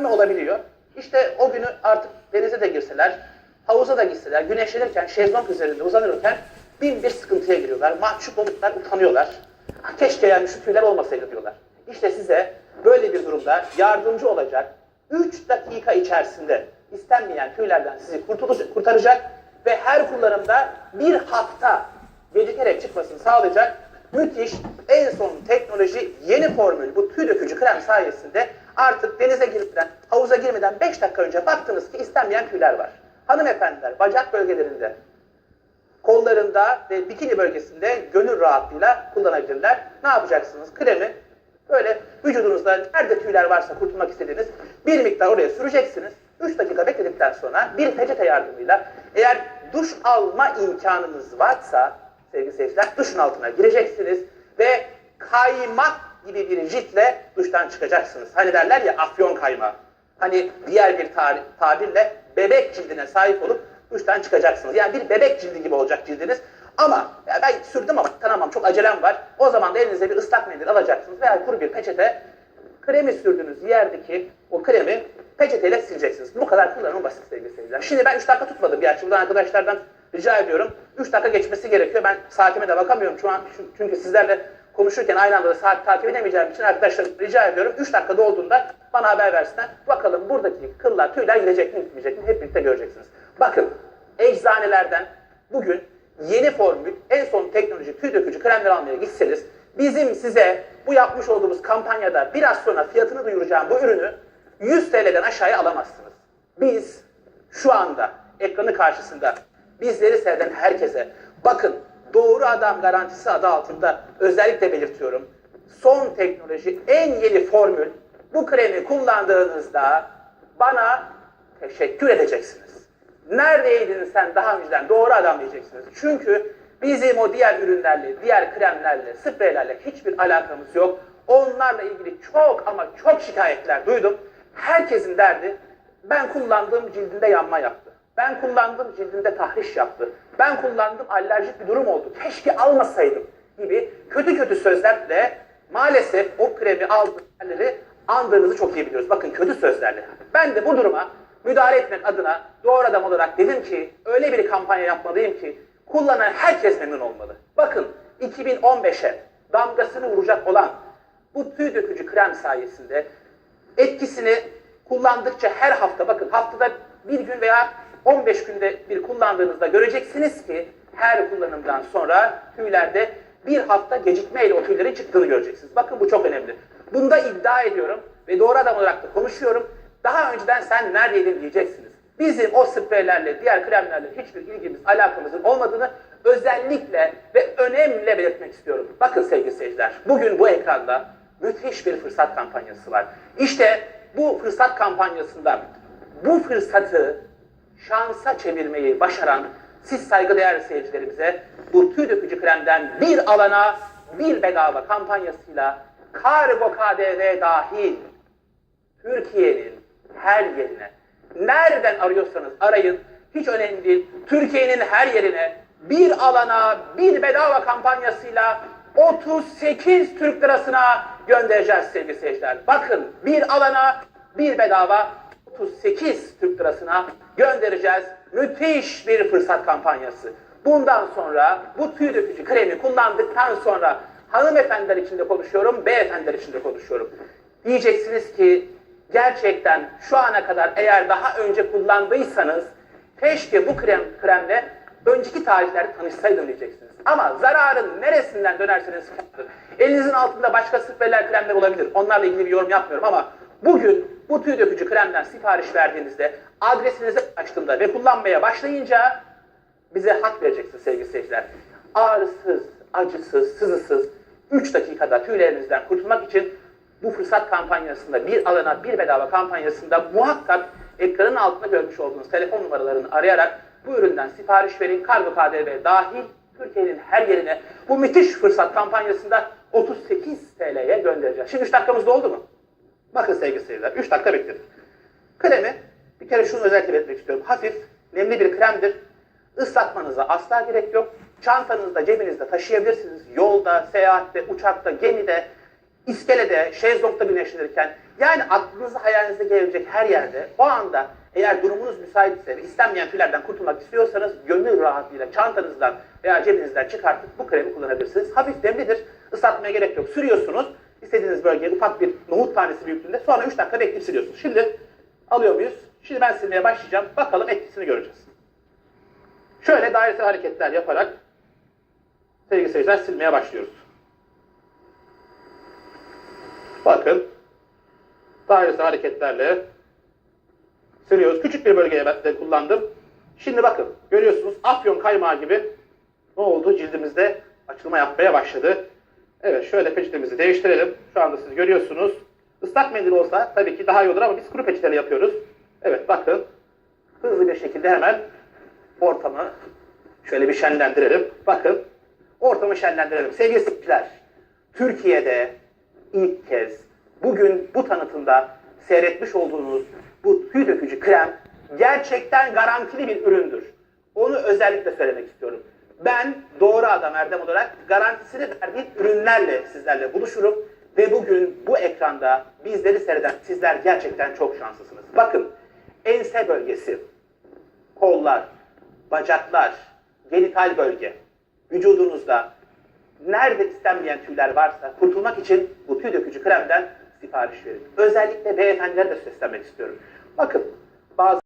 yardımı olabiliyor. İşte o günü artık denize de girseler, havuza da gitseler, güneşlenirken, şezlong üzerinde uzanırken bin bir sıkıntıya giriyorlar. Mahcup olurlar, utanıyorlar. "Ah, Keşke yani şu tüyler olmasaydı diyorlar. İşte size böyle bir durumda yardımcı olacak 3 dakika içerisinde istenmeyen tüylerden sizi kurtaracak ve her kullanımda bir hafta gecikerek çıkmasını sağlayacak müthiş en son teknoloji yeni formül bu tüy dökücü krem sayesinde artık denize girmeden, havuza girmeden 5 dakika önce baktınız ki istenmeyen tüyler var. Hanımefendiler bacak bölgelerinde, kollarında ve bikini bölgesinde gönül rahatlığıyla kullanabilirler. Ne yapacaksınız? Kremi böyle vücudunuzda nerede tüyler varsa kurtulmak istediğiniz bir miktar oraya süreceksiniz. 3 dakika bekledikten sonra bir peçete yardımıyla eğer duş alma imkanınız varsa sevgili seyirciler duşun altına gireceksiniz ve kaymak gibi bir ciltle duştan çıkacaksınız. Hani derler ya afyon kaymağı. Hani diğer bir tabirle bebek cildine sahip olup duştan çıkacaksınız. Yani bir bebek cildi gibi olacak cildiniz. Ama ya ben sürdüm ama tanımam çok acelem var. O zaman da elinize bir ıslak mendil alacaksınız veya kuru bir peçete kremi sürdüğünüz yerdeki o kremi peçeteyle sileceksiniz. Bu kadar kullanımı basit sevgili seyirciler. Şimdi ben 3 dakika tutmadım. Gerçi buradan arkadaşlardan rica ediyorum. 3 dakika geçmesi gerekiyor. Ben saatime de bakamıyorum şu an. Çünkü sizlerle konuşurken aynı anda da saat takip edemeyeceğim için arkadaşlar rica ediyorum. 3 dakikada olduğunda bana haber versinler. Bakalım buradaki kıllar, tüyler gidecek mi gitmeyecek mi hep birlikte göreceksiniz. Bakın eczanelerden bugün yeni formül, en son teknoloji tüy dökücü kremler almaya gitseniz bizim size bu yapmış olduğumuz kampanyada biraz sonra fiyatını duyuracağım bu ürünü 100 TL'den aşağıya alamazsınız. Biz şu anda ekranı karşısında bizleri seyreden herkese bakın doğru adam garantisi adı altında özellikle belirtiyorum. Son teknoloji en yeni formül bu kremi kullandığınızda bana teşekkür edeceksiniz. Neredeydin sen daha önceden doğru adam diyeceksiniz. Çünkü bizim o diğer ürünlerle, diğer kremlerle, spreylerle hiçbir alakamız yok. Onlarla ilgili çok ama çok şikayetler duydum. Herkesin derdi ben kullandığım cildinde yanma yaptı. Ben kullandığım cildinde tahriş yaptı. Ben kullandığım alerjik bir durum oldu. Keşke almasaydım gibi kötü kötü sözlerle maalesef o kremi aldığınızı andığınızı çok iyi biliyoruz. Bakın kötü sözlerle. Ben de bu duruma müdahale etmek adına doğru adam olarak dedim ki öyle bir kampanya yapmalıyım ki kullanan herkes memnun olmalı. Bakın 2015'e damgasını vuracak olan bu tüy dökücü krem sayesinde etkisini kullandıkça her hafta bakın haftada bir gün veya 15 günde bir kullandığınızda göreceksiniz ki her kullanımdan sonra tüylerde bir hafta gecikmeyle o tüylerin çıktığını göreceksiniz. Bakın bu çok önemli. Bunda iddia ediyorum ve doğru adam olarak da konuşuyorum. Daha önceden sen neredeydin diyeceksiniz. Bizim o spreylerle, diğer kremlerle hiçbir ilgimiz, alakamızın olmadığını özellikle ve önemli belirtmek istiyorum. Bakın sevgili seyirciler, bugün bu ekranda müthiş bir fırsat kampanyası var. İşte bu fırsat kampanyasında bu fırsatı şansa çevirmeyi başaran siz saygıdeğer seyircilerimize bu tüy dökücü kremden bir alana bir bedava kampanyasıyla kargo KDV dahil Türkiye'nin her yerine nereden arıyorsanız arayın hiç önemli değil. Türkiye'nin her yerine bir alana bir bedava kampanyasıyla 38 Türk lirasına göndereceğiz sevgili seyirciler. Bakın bir alana bir bedava 38 Türk lirasına göndereceğiz. Müthiş bir fırsat kampanyası. Bundan sonra bu tüy dökücü kremi kullandıktan sonra hanımefendiler için de konuşuyorum, beyefendiler için de konuşuyorum. Diyeceksiniz ki gerçekten şu ana kadar eğer daha önce kullandıysanız keşke bu krem kremle önceki tarihlerde tanışsaydım diyeceksiniz. Ama zararın neresinden dönerseniz. Elinizin altında başka spreyler, kremler olabilir. Onlarla ilgili bir yorum yapmıyorum ama bugün bu tüy dökücü kremden sipariş verdiğinizde adresinizi açtığımda ve kullanmaya başlayınca bize hak vereceksiniz sevgili seyirciler. Ağrısız, acısız, sızısız 3 dakikada tüylerinizden kurtulmak için bu fırsat kampanyasında bir alana bir bedava kampanyasında muhakkak ekranın altında görmüş olduğunuz telefon numaralarını arayarak bu üründen sipariş verin. Kargo KDV dahil Türkiye'nin her yerine bu müthiş fırsat kampanyasında 38 TL'ye göndereceğiz. Şimdi 3 dakikamız doldu mu? Bakın sevgili seyirciler 3 dakika bekledik. Kremi bir kere şunu özellikle belirtmek istiyorum. Hafif, nemli bir kremdir. Islatmanıza asla gerek yok. Çantanızda, cebinizde taşıyabilirsiniz. Yolda, seyahatte, uçakta, gemide, iskelede, şezlongda güneşlenirken yani aklınıza hayalinize gelebilecek her yerde o anda eğer durumunuz müsaitse ve istenmeyen tüylerden kurtulmak istiyorsanız gönül rahatlığıyla çantanızdan veya cebinizden çıkartıp bu kremi kullanabilirsiniz. Hafif demlidir. Islatmaya gerek yok. Sürüyorsunuz. İstediğiniz bölgeye ufak bir nohut tanesi büyüklüğünde sonra 3 dakika bekleyip siliyorsunuz. Şimdi alıyor muyuz? Şimdi ben silmeye başlayacağım. Bakalım etkisini göreceğiz. Şöyle dairesel hareketler yaparak sevgili seyirciler silmeye başlıyoruz. Bakın dairesel hareketlerle siliyoruz. Küçük bir bölgeye ben de kullandım. Şimdi bakın görüyorsunuz afyon kaymağı gibi ne oldu? Cildimizde açılma yapmaya başladı. Evet şöyle peçetemizi değiştirelim. Şu anda siz görüyorsunuz. Islak mendil olsa tabii ki daha iyi olur ama biz kuru peçeteyle yapıyoruz. Evet bakın hızlı bir şekilde hemen ortamı şöyle bir şenlendirelim. Bakın ortamı şenlendirelim. Sevgili seyirciler, Türkiye'de ilk kez bugün bu tanıtımda seyretmiş olduğunuz bu tüy dökücü krem gerçekten garantili bir üründür. Onu özellikle söylemek istiyorum. Ben doğru adam Erdem olarak garantisini verdiğim ürünlerle sizlerle buluşurum ve bugün bu ekranda bizleri seyreden sizler gerçekten çok şanslısınız. Bakın ense bölgesi, kollar, bacaklar, genital bölge, vücudunuzda nerede istenmeyen tüyler varsa kurtulmak için bu tüy dökücü kremden sipariş verin. Özellikle beyefendilere de seslenmek istiyorum. Bakın bazı